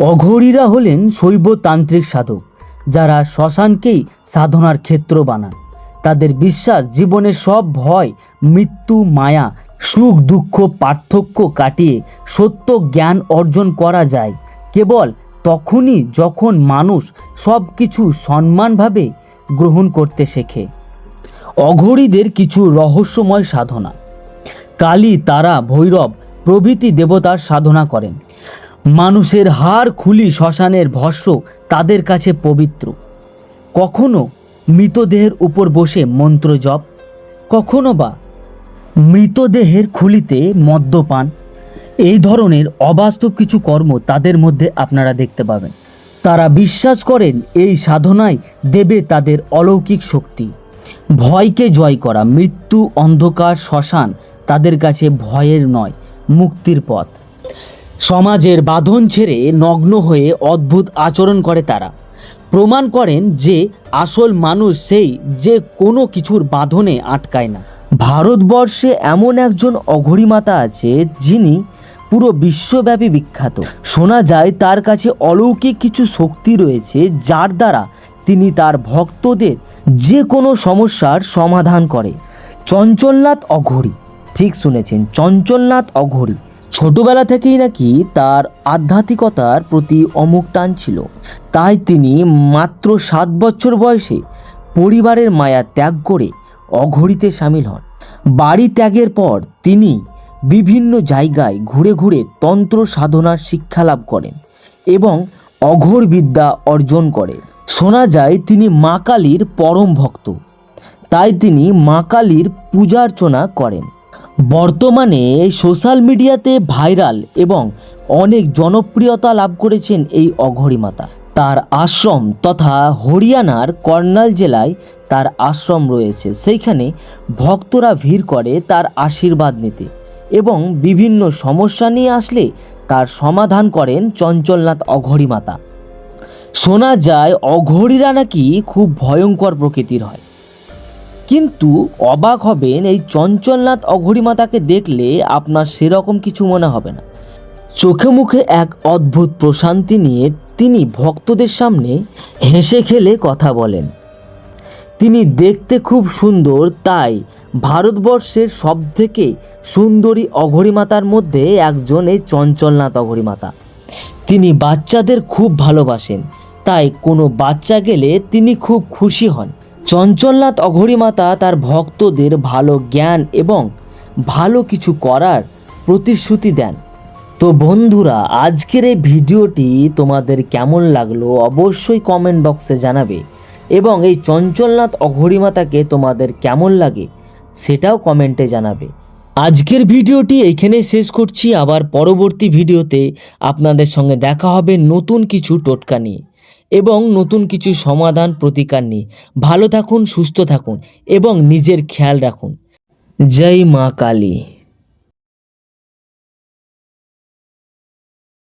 অঘরীরা হলেন শৈবতান্ত্রিক সাধক, যারা শ্মশানকেই সাধনার ক্ষেত্র বানান। তাদের বিশ্বাস জীবনের সব ভয়, মৃত্যু, মায়া, সুখ, দুঃখ, পার্থক্য কাটিয়ে সত্য জ্ঞান অর্জন করা যায়। কেবল তখনই যখন মানুষ সব কিছু সম্মানভাবে গ্রহণ করতে শেখে। অঘরীদের কিছু রহস্যময় সাধনা। কালী তারা ভৈরব প্রভৃতি দেবতার সাধনা করেন। মানুষের হাড় খুলি শ্মশানের ভস্য তাদের কাছে পবিত্র। কখনো মৃতদেহের উপর বসে মন্ত্র জপ, কখনো বা মৃতদেহের খুলিতে মদ্যপান, এই ধরনের অবাস্তব কিছু কর্ম তাদের মধ্যে আপনারা দেখতে পাবেন। তারা বিশ্বাস করেন এই সাধনায় দেবে তাদের অলৌকিক শক্তি। ভয়কে জয় করা, মৃত্যু অন্ধকার শ্মশান তাদের কাছে ভয়ের নয়, মুক্তির পথ। সমাজের বাঁধন ছেড়ে নগ্ন হয়ে অদ্ভুত আচরণ করে তারা। প্রমাণ করেন যে আসল মানুষ সেই যে কোনো কিছুর বাঁধনে আটকায় না। ভারতবর্ষে এমন একজন অঘরিমাতা আছে যিনি পুরো বিশ্বব্যাপী বিখ্যাত। শোনা যায় তার কাছে অলৌকিক কিছু শক্তি রয়েছে যার দ্বারা তিনি তার ভক্তদের যে কোনো সমস্যার সমাধান করে। চঞ্চলনাথ অঘরী, ঠিক শুনেছেন, চঞ্চলনাথ অঘরী। ছোটবেলা থেকেই নাকি তার আধ্যাত্মিকতার প্রতি অমুক টান ছিল। তাই তিনি মাত্র সাত বছর বয়সে পরিবারের মায়া ত্যাগ করে অঘরিতে সামিল হন। বাড়ি ত্যাগের পর তিনি বিভিন্ন জায়গায় ঘুরে ঘুরে তন্ত্র সাধনার শিক্ষা লাভ করেন এবং অঘোর বিদ্যা অর্জন করে শোনা যায় তিনি মা কালীর পরম ভক্ত। তাই তিনি মা কালীর পূজার্চনা করেন। বর্তমানে সোশ্যাল মিডিয়াতে ভাইরাল এবং অনেক জনপ্রিয়তা লাভ করেছেন এই অঘরী মাতা তার আশ্রম তথা হরিয়ানার কর্নাল জেলায় তার আশ্রম রয়েছে। সেইখানে ভক্তরা ভিড় করে তার আশীর্বাদ নিতে এবং বিভিন্ন সমস্যা নিয়ে আসলে তার সমাধান করেন চঞ্চলনাথ অঘরী মাতা শোনা যায়, অঘরীরা নাকি খুব ভয়ঙ্কর প্রকৃতির হয়। কিন্তু অবাক হবেন এই চঞ্চলনাথ অঘরিমাতাকে দেখলে আপনার সেরকম কিছু মনে হবে না। চোখে মুখে এক অদ্ভুত প্রশান্তি নিয়ে তিনি ভক্তদের সামনে হেসে খেলে কথা বলেন। তিনি দেখতে খুব সুন্দর, তাই ভারতবর্ষের সবথেকে সুন্দরী অঘরিমাতার মধ্যে একজন এই চঞ্চলনাথ অঘরিমাতা তিনি বাচ্চাদের খুব ভালোবাসেন, তাই কোনো বাচ্চা গেলে তিনি খুব খুশি হন। চঞ্চলনাথ অঘরিমাতা তার ভক্তদের ভালো জ্ঞান এবং ভালো কিছু করার প্রতিশ্রুতি দেন। তো বন্ধুরা, আজকের এই ভিডিওটি তোমাদের কেমন লাগল অবশ্যই কমেন্ট বক্সে জানাবে এবং এই চঞ্চলনাথ অঘরিমাতাকে তোমাদের কেমন লাগে সেটাও কমেন্টে জানাবে। আজকের ভিডিওটি এইখানেই শেষ করছি, আবার পরবর্তী ভিডিওতে আপনাদের সঙ্গে দেখা হবে নতুন কিছু টোটকা নিয়ে। এবং নতুন কিছু সমাধান প্রতিকার নিয়ে ভালো থাকুন, সুস্থ থাকুন এবং নিজের খেয়াল রাখুন। জয় মা কালী।